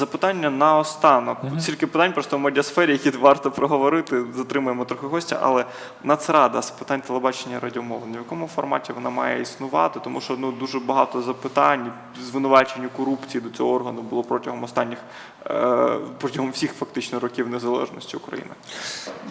Запитання на останок. Стільки питань просто в медіасфері, які варто проговорити. Затримуємо трохи гостя, але Нацрада з питань телебачення і радіомовлення. В якому форматі вона має існувати? Тому що ну дуже багато запитань, звинувачень у корупції до цього органу було протягом останніх е, протягом всіх фактично років незалежності України.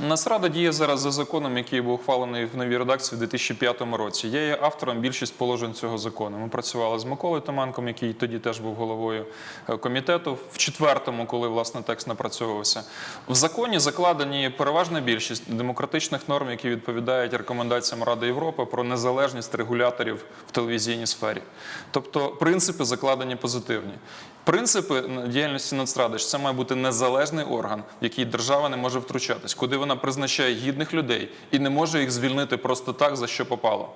Нацрада діє зараз за законом, який був ухвалений в новій редакції в 2005 році. Я є автором більшість положень цього закону. Ми працювали з Миколою Томанком, який тоді теж був головою е, комітету. Четвертому, коли власне текст напрацьовувався. В законі закладені переважна більшість демократичних норм, які відповідають рекомендаціям Ради Європи про незалежність регуляторів в телевізійній сфері. Тобто принципи закладені позитивні. Принципи діяльності Нацради це має бути незалежний орган, в який держава не може втручатись, куди вона призначає гідних людей і не може їх звільнити просто так, за що попало.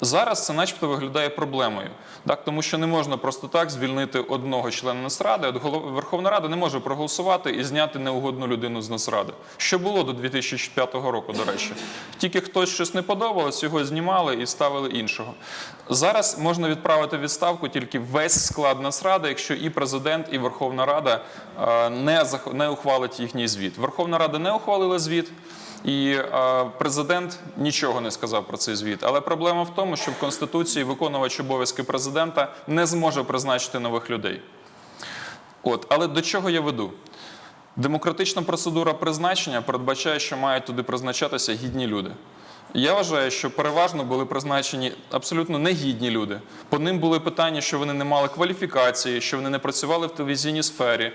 Зараз це, начебто, виглядає проблемою, так тому що не можна просто так звільнити одного члена Нацради. От голов- Верховна Рада не може проголосувати і зняти неугодну людину з Нацради. Що було до 2005 року, до речі, тільки хтось щось не подобалось, його знімали і ставили іншого. Зараз можна відправити відставку тільки весь склад Нацради, якщо і президент, і Верховна Рада е, не не ухвалить їхній звіт. Верховна Рада не ухвалила звіт. І е, президент нічого не сказав про цей звіт. Але проблема в тому, що в Конституції виконувач обов'язки президента не зможе призначити нових людей. От, але до чого я веду? Демократична процедура призначення передбачає, що мають туди призначатися гідні люди. Я вважаю, що переважно були призначені абсолютно негідні люди. По ним були питання, що вони не мали кваліфікації, що вони не працювали в телевізійній сфері.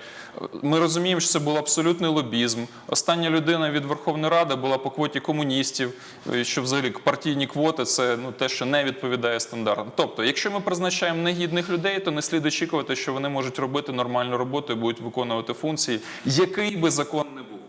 Ми розуміємо, що це був абсолютний лобізм. Остання людина від Верховної Ради була по квоті комуністів, що взагалі партійні квоти це ну те, що не відповідає стандартам. Тобто, якщо ми призначаємо негідних людей, то не слід очікувати, що вони можуть робити нормальну роботу і будуть виконувати функції, який би закон не був.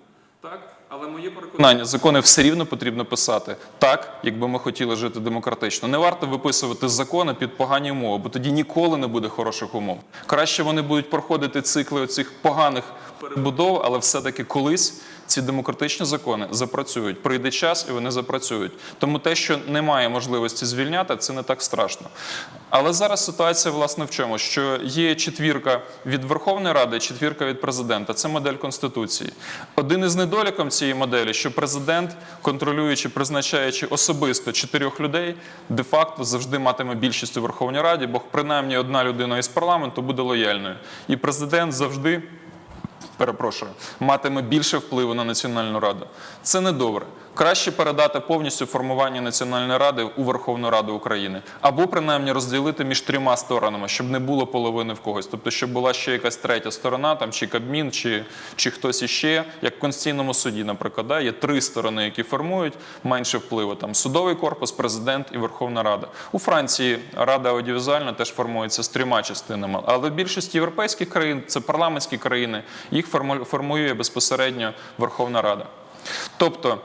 Так, але моє переконання, закони все рівно потрібно писати так, якби ми хотіли жити демократично. Не варто виписувати закони під погані умови, бо тоді ніколи не буде хороших умов. Краще вони будуть проходити цикли оцих поганих перебудов, але все-таки колись ці демократичні закони запрацюють. Прийде час і вони запрацюють. Тому те, що немає можливості звільняти, це не так страшно. Але зараз ситуація власне в чому? Що є четвірка від Верховної Ради, четвірка від президента. Це модель конституції. Один із недоліком цієї моделі, що президент, контролюючи, призначаючи особисто чотирьох людей, де-факто завжди матиме більшість у Верховній Раді, бо принаймні одна людина із парламенту буде лояльною. І президент завжди перепрошую, матиме більше впливу на Національну раду. Це не добре. Краще передати повністю формування Національної ради у Верховну Раду України, або принаймні розділити між трьома сторонами, щоб не було половини в когось. Тобто, щоб була ще якась третя сторона, там чи Кабмін, чи, чи хтось іще, як в Конституційному суді, наприклад, да, є три сторони, які формують менше впливу. Там судовий корпус, президент і Верховна Рада. У Франції Рада аудіовізуальна теж формується з трьома частинами, але в більшості європейських країн це парламентські країни, їх форму- формує безпосередньо Верховна Рада. Тобто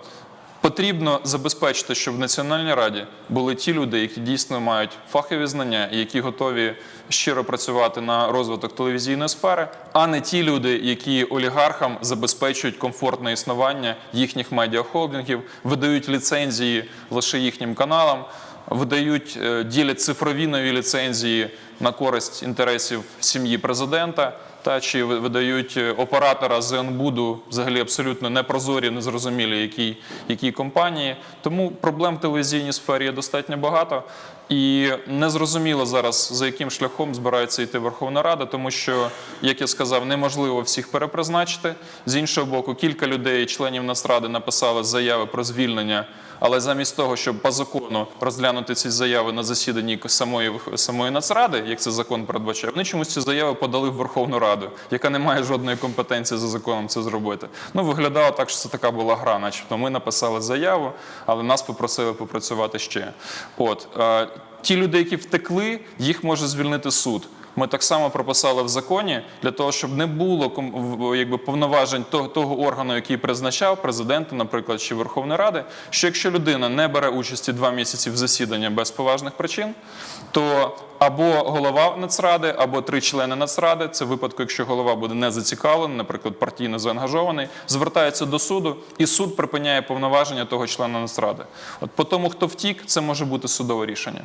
потрібно забезпечити, щоб в Національній раді були ті люди, які дійсно мають фахові знання і які готові щиро працювати на розвиток телевізійної сфери, а не ті люди, які олігархам забезпечують комфортне існування їхніх медіахолдингів, видають ліцензії лише їхнім каналам. Видають, е, ділять цифрові нові ліцензії на користь інтересів сім'ї президента, та чи видають е, оператора з НБУДу взагалі абсолютно непрозорі, незрозумілі якій, якій компанії. Тому проблем в телевізійній сфері є достатньо багато. І незрозуміло зараз, за яким шляхом збирається йти Верховна Рада, тому що, як я сказав, неможливо всіх перепризначити. З іншого боку, кілька людей, членів Нацради, написали заяви про звільнення, але замість того, щоб по закону розглянути ці заяви на засіданні самої, самої Нацради, як це закон передбачає, вони чомусь ці заяви подали в Верховну Раду, яка не має жодної компетенції за законом це зробити. Ну, виглядало так, що це така була гра, начебто ми написали заяву, але нас попросили попрацювати ще. От е, ті люди, які втекли, їх може звільнити суд. Ми так само прописали в законі для того, щоб не було якби повноважень того, того органу, який призначав президента, наприклад, чи Верховної Ради, що якщо людина не бере участі два місяці в засіданні без поважних причин, то або голова Нацради, або три члени Нацради, це в випадку, якщо голова буде не зацікавлений, наприклад, партійно заангажований, звертається до суду, і суд припиняє повноваження того члена Нацради. От по тому, хто втік, це може бути судове рішення.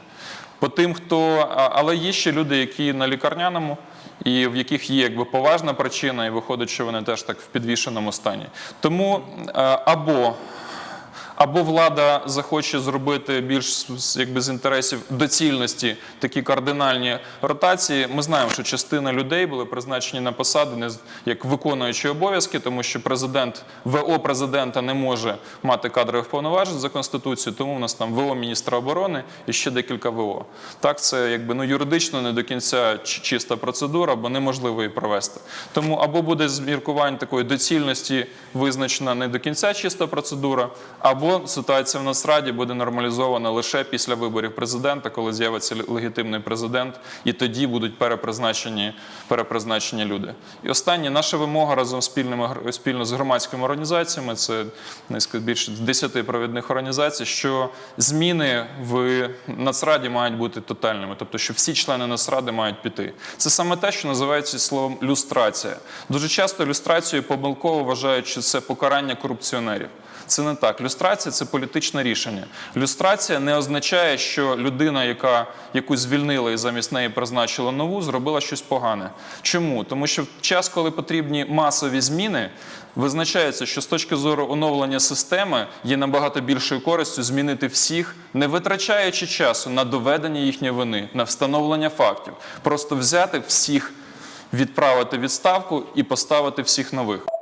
По тим, хто але є ще люди, які на лікарняному, і в яких є якби поважна причина, і виходить, що вони теж так в підвішеному стані. Тому або або влада захоче зробити більш якби з інтересів доцільності такі кардинальні ротації. Ми знаємо, що частина людей були призначені на посади не як виконуючі обов'язки, тому що президент ВО президента не може мати кадрових повноважень за конституцією, тому в нас там ВО міністра оборони і ще декілька ВО. Так, це якби ну юридично не до кінця чиста процедура, бо неможливо її провести. Тому або буде з міркувань такої доцільності визначена не до кінця чиста процедура, або ситуація в Нацраді буде нормалізована лише після виборів президента, коли з'явиться легітимний президент, і тоді будуть перепризначені, перепризначені люди. І останнє наша вимога разом спільними спільно з громадськими організаціями, це низка більше 10 провідних організацій, що зміни в Нацраді мають бути тотальними, тобто, що всі члени Нацради мають піти. Це саме те, що називається словом люстрація. Дуже часто люстрацією помилково вважають, що це покарання корупціонерів. Це не так. Люстрація це політичне рішення. Люстрація не означає, що людина, яка яку звільнила і замість неї призначила нову, зробила щось погане. Чому? Тому що в час, коли потрібні масові зміни, визначається, що з точки зору оновлення системи є набагато більшою користю змінити всіх, не витрачаючи часу на доведення їхньої вини, на встановлення фактів, просто взяти всіх, відправити відставку і поставити всіх нових.